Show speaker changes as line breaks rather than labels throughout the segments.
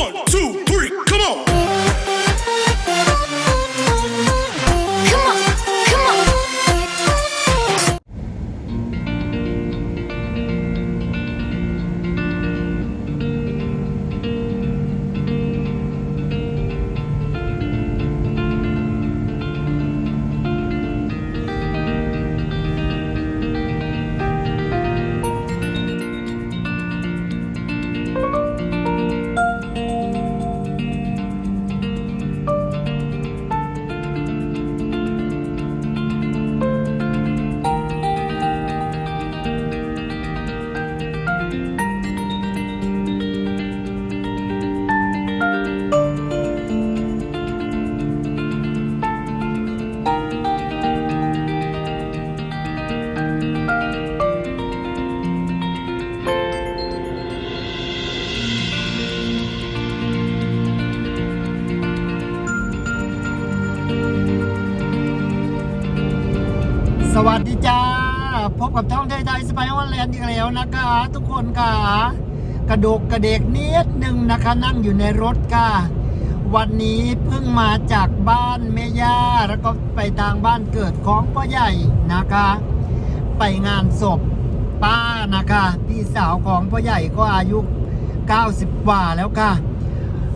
One, two,
สวัสดีจ้า พบกับท่องไทยไทยสไปออนแลนด์อีกแล้วนะคะ ทุกคนค่ะ กระดกกระเดกนิดหนึ่งนะคะ นั่งอยู่ในรถค่ะ วันนี้เพิ่งมาจากบ้านแม่ย่า แล้วก็ไปทางบ้านเกิดของพ่อใหญ่นะคะ ไปงานศพป้านะคะ พี่สาวของพ่อใหญ่ก็อายุ 90 กว่าแล้วค่ะ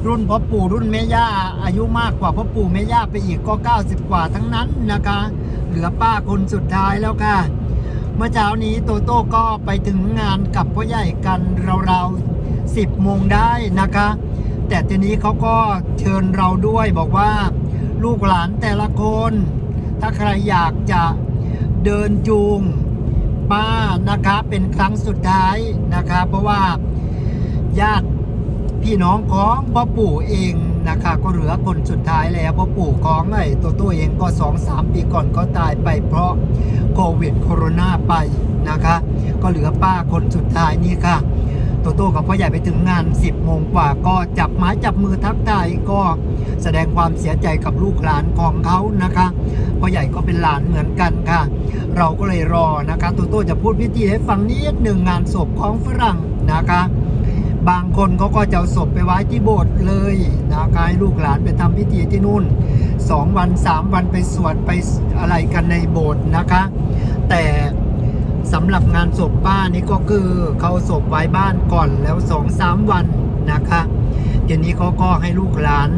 รุ่นพ่อปู่รุ่นแม่ย่าอายุมากกว่าพ่อปู่แม่ย่าไปอีกก็ 90 กว่าทั้งนั้นนะคะ เหลือป้าคนสุดท้ายแล้วค่ะ เมื่อเช้านี้โตโต้ก็ไปถึงงานกับพ่อใหญ่กันราวๆ10โมงได้นะคะ แต่ทีนี้เขาก็เชิญเราด้วยบอกว่า ลูกหลานแต่ละคน ถ้าใครอยากจะเดินจูงป้านะคะเป็นครั้งสุดท้ายนะคะ เพราะว่าญาติพี่น้องของพ่อปู่เอง นะคะ ก็เหลือคนสุดท้ายแล้วเพ่อปู่ของไอ้ตัวตัวเองก็สองสามปีก่อนก็ตายไปเพราะโควิดโคโรนาไปนะคะ ก็เหลือป้าคนสุดท้ายนี่ค่ะโตโต้กับพ่อใหญ่ไปถึงงาน 10 โมงกว่าก็จับไม้จับมือทักทายก็แสดงความเสียใจกับลูกหลานของเขานะคะพ่อใหญ่ก็เป็นหลานเหมือนกันค่ะ เราก็เลยรอนะคะโตโต้จะพูดพิธีให้ฟังนิดหนึ่งงานศพของฝรั่งนะคะ บางคนเขาก็จะศพไปไว้ที่โบสถ์เลยนะคะให้ลูกหลานไปทำพิธีที่นู่นสองวันสามวันไปสวดไปอะไรกันในโบสถ์นะคะ แต่สำหรับงานศพป้านี่ก็คือเขาศพไว้บ้านก่อนแล้วสองสามวันนะคะทีนี้เขาก็ให้ลูกหลาน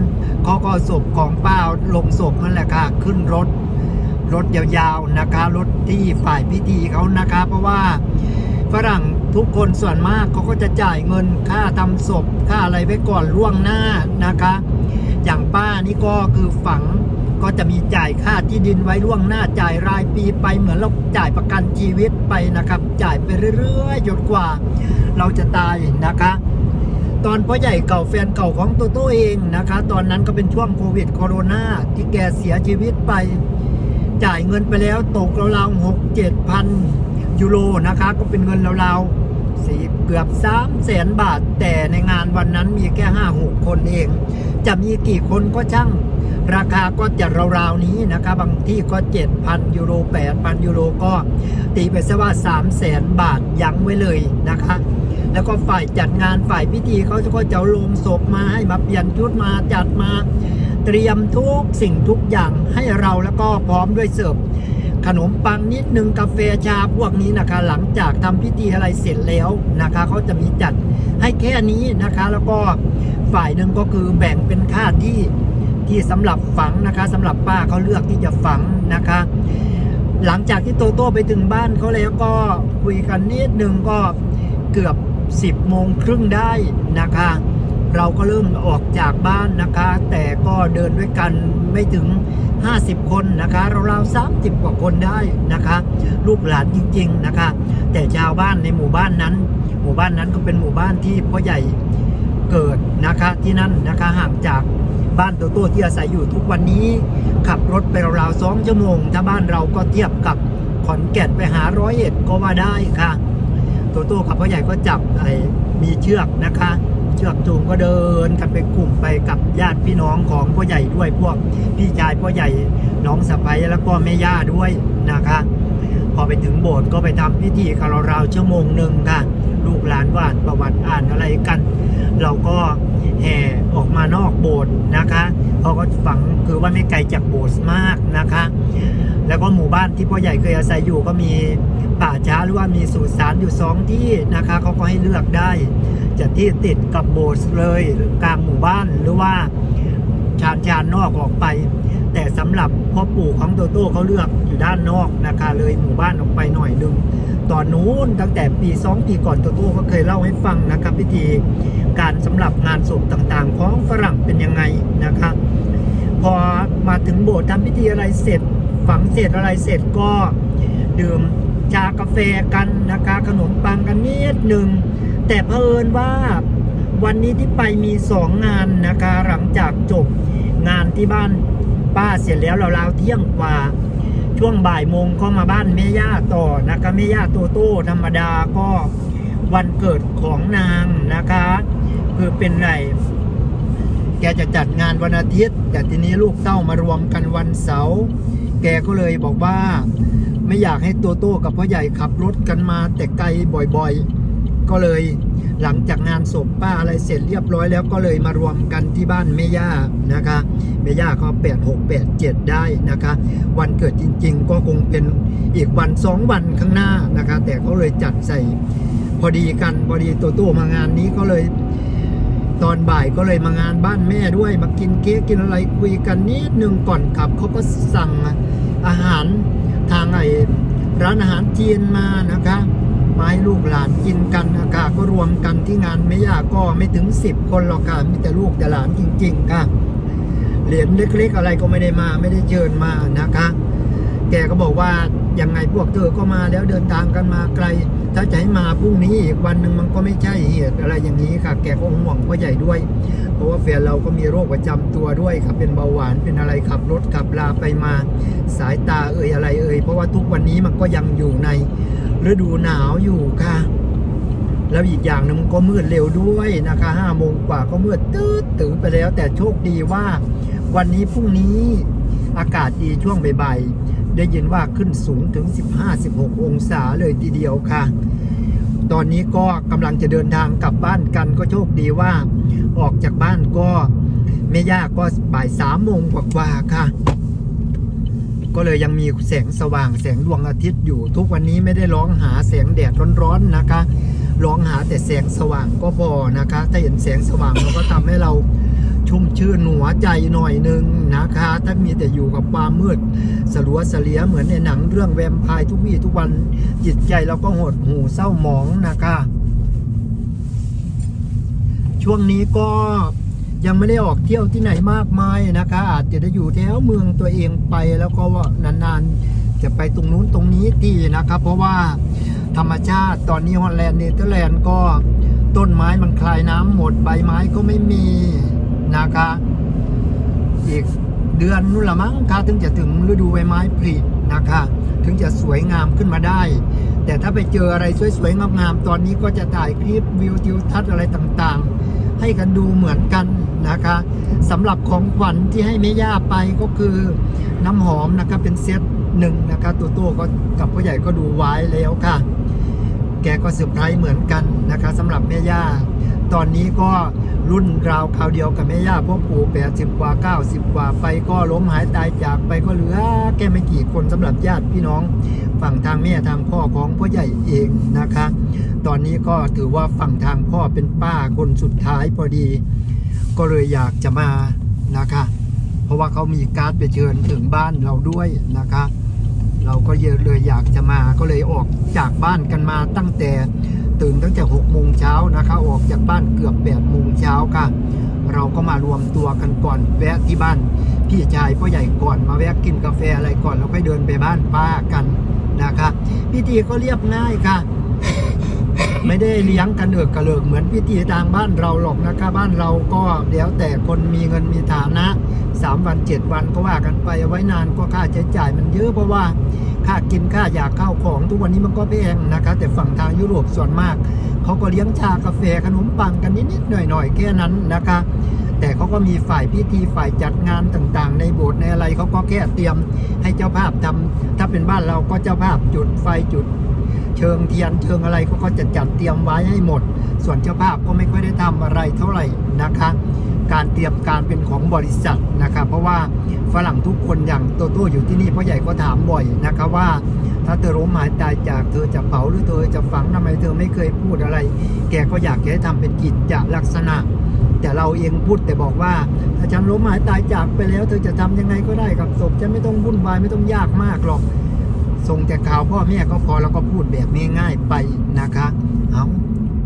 เขาก็ศพของป้าลงศพนั่นแหละค่ะขึ้นรถรถยาวๆนะคะ รถที่ฝ่ายพิธีเขานะคะ เพราะว่า ฝรั่งทุกคนส่วนมากเขาก็จะจ่ายเงินค่าทำศพค่าอะไรไว้ก่อนล่วงหน้านะคะ อย่างป้านี่ก็คือฝังก็จะมีจ่ายค่าที่ดินไว้ล่วงหน้าจ่ายรายปีไปเหมือนเราจ่ายประกันชีวิตไปนะครับ จ่ายไปเรื่อยๆจนกว่า เราจะตายนะคะ ตอนพ่อใหญ่เก่าแฟนเก่าของตัวตัวเองนะคะ ตอนนั้นก็เป็นช่วงโควิดโคโรนาที่แกเสียชีวิตไป จ่ายเงินไปแล้วตกราวๆหกเจ็ดพัน ยูโรนะคะ ก็เป็นเงินราวๆสี่เกือบสามแสนบาท แต่ในงานวันนั้นมีแค่ห้าหกคนเอง จะมีกี่คนก็ช่าง ราคาก็จะราวๆนี้นะคะ บางที่ก็ 7,000 ยูโร 8,000 ยูโรก็ตีไปซะว่า 3 0 0แสนบาทยั้งไว้เลยนะคะ แล้วก็ฝ่ายจัดงานฝ่ายพิธีเขาก็จะเอาลงศพมาให้มาเปลี่ยนชุดมาจัดมา เตรียมทุกสิ่งทุกอย่างให้เราแล้วก็พร้อมด้วยเสิร์ฟ ขนมปังนิดนึงกาแฟชาพวกนี้นะคะ หลังจากทำพิธีอะไรเสร็จแล้วนะคะเขาจะมีจัดให้แค่นี้นะคะ แล้วก็ฝ่ายหนึ่งก็คือแบ่งเป็นค่าที่ที่สำหรับฝังนะคะสำหรับป้าเขาเลือกที่จะฝังนะคะ หลังจากที่โตโต้ไปถึงบ้านเขาแล้วก็คุยกันนิดนึงก็เกือบ 10โมงครึ่งได้นะคะ เราก็เริ่มออกจากบ้านนะคะ แต่ เดินด้วยกันไม่ถึง 50 คนนะคะราวๆ30 กว่าคนได้นะคะ ลูกหลานจริง ๆนะคะ แต่ชาวบ้านในหมู่บ้านนั้น หมู่บ้านนั้นก็เป็นหมู่บ้านที่พ่อใหญ่เกิดนะคะที่นั่นนะคะห่างจากบ้านตัวตัวที่อาศัยอยู่ทุกวันนี้ ขับรถไปราวๆสองชั่วโมง ถ้าบ้านเราก็เทียบกับขอนแก่นไปหาร้อยเอ็ดก็ว่าได้ค่ะตัวโต้กับพ่อใหญ่ก็จับไอ้มีเชือกนะคะ เชือกจูงก็เดินกันไปกลุ่มไปกับญาติพี่น้องของพ่อใหญ่ด้วยพวกพี่ชายพ่อใหญ่น้องสะใภ้แล้วก็แม่ย่าด้วยนะคะพอไปถึงโบสถ์ก็ไปทำพิธีคาราวชั่วโมงหนึ่งค่ะลูกหลานว่านประวัติอ่านอะไรกัน เราก็แห่ออกมานอกโบสถ์นะคะ ก็ฝังคือว่าไม่ไกลจากโบสถ์มากนะคะ แล้วก็หมู่บ้านที่พ่อใหญ่เคยอาศัยอยู่ก็มีป่าช้าหรือว่ามีสุสานอยู่สองที่นะคะเขาก็ให้เลือกได้จะที่ติดกับโบสถ์เลยกลางหมู่บ้านหรือว่าชานชานนอกออกไป แต่สำหรับพ่อปู่ของโตโต้เขาเลือกอยู่ด้านนอกนะคะเลยหมู่บ้านออกไปหน่อยหนึงตอนนู้นตั้งแต่ปีสองปีก่อนโตโต้ก็เคยเล่าให้ฟังนะครับพิธีการสำหรับงานศพต่างๆ ของฝรั่งเป็นยังไงนะคะ พอมาถึงโบสถ์ทำพิธีอะไรเสร็จ ฝังเสร็จอะไรเสร็จก็ดื่มชากาแฟกันนะคะขนมปังกันนิดหนึ่ง แต่เผอิญว่าวันนี้ที่ไปมีสองงานนะคะหลังจากจบงานที่บ้านป้าเสร็จแล้วราวๆเที่ยงกว่า ช่วงบ่ายโมงก็มาบ้านแม่ย่าต่อนะคะแม่ย่าโตโต้ธรรมดาก็วันเกิดของนางนะคะ คือเป็นไร แกจะจัดงานวันอาทิตย์ แต่ทีนี้ลูกเต้ามารวมกันวันเสาร์แกก็เลยบอกว่า ไม่อยากให้ตัวโต้กับพ่อใหญ่ขับรถกันมาแต่ไกลบ่อยๆ ก็เลยหลังจากงานศพป้าอะไรเสร็จเรียบร้อยแล้วก็เลยมารวมกันที่บ้านแม่ย่านะคะแม่ย่าเขาแปดหกแปดเจ็ดได้นะคะ วันเกิดจริง ๆ ก็คงเป็นอีกวันสองวันข้างหน้านะคะ แต่เขาเลยจัดใส่พอดีกันพอดีตัวโต้มางานนี้ก็เลย ตอนบ่ายก็เลยมางานบ้านแม่ด้วย มากินเค้กกินอะไรคุยกันนิดนึงก่อนขับเขาก็สั่งอาหารทางไอ้ร้านอาหารจีนมานะคะมาให้ลูกหลานกินกันนะคะก็รวมกันที่งานไม่ยากก็ไม่ถึงสิบคนหรอกค่ะมีแต่ลูกแต่หลานจริง ๆ ค่ะ เหรียญเล็กๆอะไรก็ไม่ได้มาไม่ได้เชิญมานะคะ แกก็บอกว่ายังไงพวกเธอก็มาแล้วเดินทางกันมาไกล ถ้าจะให้มาพรุ่งนี้อีกวันหนึ่งมันก็ไม่ใช่เหตุอะไรอย่างนี้ค่ะ แกก็ห่วงพ่อใหญ่ด้วย เพราะว่าแฟนเราก็มีโรคประจำตัวด้วยครับเป็นเบาหวานเป็นอะไรขับรถขับลาไปมาสายตาเอ่ยอะไรเอ่ยเพราะว่าทุกวันนี้มันก็ยังอยู่ในฤดูหนาวอยู่ค่ะ แล้วอีกอย่างหนึงมันก็มืดเร็วด้วยนะคะห้าโมงกว่าก็มืดตื้อตื่นไปแล้ว แต่โชคดีว่า วันนี้พรุ่งนี้อากาศดีช่วงบ่ายๆ ได้ยินว่าขึ้นสูงถึง 15-16 องศาเลยทีเดียวค่ะ ตอนนี้ก็กำลังจะเดินทางกลับบ้านกันก็โชคดีว่า ออกจากบ้านก็ไม่ยากก็บ่ายสามโมงกว่าๆค่ะ ก็เลยยังมีแสงสว่างแสงดวงอาทิตย์อยู่ ทุกวันนี้ไม่ได้ร้องหาแสงแดดร้อนๆนะคะ ร้องหาแต่แสงสว่างก็พอนะคะ ถ้าเห็นแสงสว่างเราก็ทำให้เรา ชุ่มชื่นหัวใจหน่อยหนึงนะคะ ถ้ามีแต่อยู่กับความมืดสลัวเสลียเหมือนในหนังเรื่องแวมไพร์ทุกวี่ทุกวันจิตใจเราก็หดหูเศร้าหมองนะคะ ช่วงนี้ก็ยังไม่ได้ออกเที่ยวที่ไหนมากมายนะคะ อาจจะได้อยู่แถวเมืองตัวเองไปแล้วก็นานๆ จะไปตรงนู้นตรงนี้ทีนะครับ เพราะว่าธรรมชาติตอนนี้ฮอลแลนด์เนเธอร์แลนด์ก็ต้นไม้มันคลายน้ำหมดใบไม้ก็ไม่มี นะคะ อีกเดือนนู้นละมั้งค่ะถึงจะถึงฤดูใบไม้ผลินะคะ ถึงจะสวยงามขึ้นมาได้ แต่ถ้าไปเจออะไรสวยๆงามๆตอนนี้ก็จะถ่ายคลิปวิวทิวทัศน์อะไรต่างๆ ให้กันดูเหมือนกันนะคะสำหรับของขวัญที่ให้แม่ย่าไปก็คือน้ำหอมนะคะเป็นเซตหนึ่งนะคะตัวโต้ก็กับพ่อใหญ่ก็ดูไว้แล้วค่ะ แกก็เซอร์ไพรส์เหมือนกันนะคะสำหรับแม่ย่า ตอนนี้ก็ รุ่นราวคราวเดียวกับแม่ย่าพ่อปู่80กว่า90กว่าไปก็ล้มหายตายจากไปก็เหลือแค่ไม่กี่คนสำหรับญาติพี่น้อง ฝั่งทางแม่ทางพ่อของพ่อใหญ่เองนะคะ ตอนนี้ก็ถือว่าฝั่งทางพ่อเป็นป้าคนสุดท้ายพอดี ก็เลยอยากจะมานะคะ เพราะว่าเขามีการ์ดไปเชิญถึงบ้านเราด้วยนะคะ เราก็เลยอยากจะมาก็เลยออกจากบ้านกันมาตั้งแต่ ตื่นตั้งแต่6โมงเช้านะคะ ออกจากบ้านเกือบ8โมงเช้าค่ะ เราก็มารวมตัวกันก่อนแวะที่บ้านพี่ชายพ่อใหญ่ก่อนมาแวะกินกาแฟอะไรก่อนแล้วค่อยเดินไปบ้านป้ากันนะคะพิธีก็เรียบง่ายค่ะ ไม่ได้เลี้ยงกันเอิกกระเลิกเหมือนพิธีทางบ้านเราหรอกนะคะบ้านเราก็แล้วแต่คนมีเงินมีฐานะสามวันเจ็ดวันก็ว่ากันไปเอาไว้นานก็ค่าใช้จ่ายมันเยอะเพราะว่า ค่ากินค่าอยากเข้าของทุกวันนี้มันก็แพงนะคะ แต่ฝั่งทางยุโรปส่วนมาก เขาก็เลี้ยงชากาแฟขนมปังกันนิดๆหน่อยๆแค่นั้นนะคะ แต่เขาก็มีฝ่ายพิธีฝ่ายจัดงานต่างๆ ในโบสถ์ในอะไรเขาก็แค่เตรียมให้เจ้าภาพทำถ้าเป็นบ้านเราก็เจ้าภาพจุดไฟจุดเชิงเทียนเชิงอะไรเขาก็จะจัดเตรียมไว้ให้หมด ส่วนเจ้าภาพก็ไม่ค่อยได้ทำอะไรเท่าไหร่นะคะ การเตรียมการเป็นของบริษัทนะครับเพราะว่าฝรั่งทุกคนอย่างโตโต้อยู่ที่นี่พ่อใหญ่ก็ถามบ่อยนะครับว่า ถ้าเธอล้มหายตายจากเธอจะเผาหรือเธอจะฝังทำไมเธอไม่เคยพูดอะไร แกก็อยากจะให้ทำเป็นกิจจลักษณะ แต่เราเองพูดแต่บอกว่า ถ้าฉันล้มหายตายจากไปแล้ว เธอจะทำยังไงก็ได้กับศพจะไม่ต้องวุ่นวายไม่ต้องยากมากหรอกส่งแต่ข่าวพ่อแม่ก็พอแล้วก็พูดแบบง่ายๆไปนะคะเอา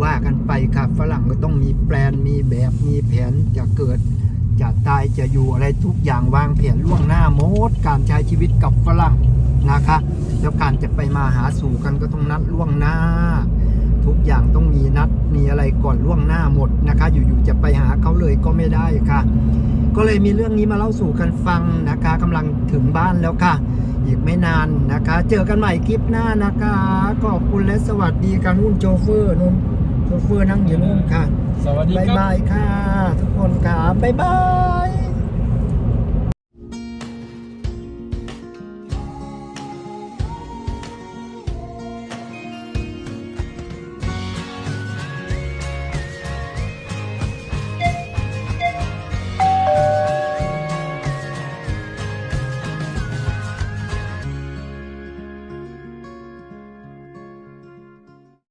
ว่ากันไปครับฝรั่งก็ต้องมีแปลนมีแบบมีแผนจะเกิด จะตายจะอยู่อะไรทุกอย่างวางแผนล่วงหน้าหมดการใช้ชีวิตกับฝรั่งนะคะแล้วการจะไปมาหาสู่กันก็ต้องนัดล่วงหน้า ทุกอย่างต้องมีนัดมีอะไรก่อนล่วงหน้าหมดนะคะ อยู่ๆจะไปหาเขาเลยก็ไม่ได้ค่ะ ก็เลยมีเรื่องนี้มาเล่าสู่กันฟังนะคะกำลังถึงบ้านแล้วค่ะ อีกไม่นานนะคะ เจอกันใหม่คลิปหน้านะคะขอบคุณและสวัสดีกันนุ่นโชเฟอร์นุ่น โชเฟอร์นั่งอยู่นู่นค่ะ
สวัสดี
บาย
ครับ
บายค่ะ ทุกคนค่ะบายบาย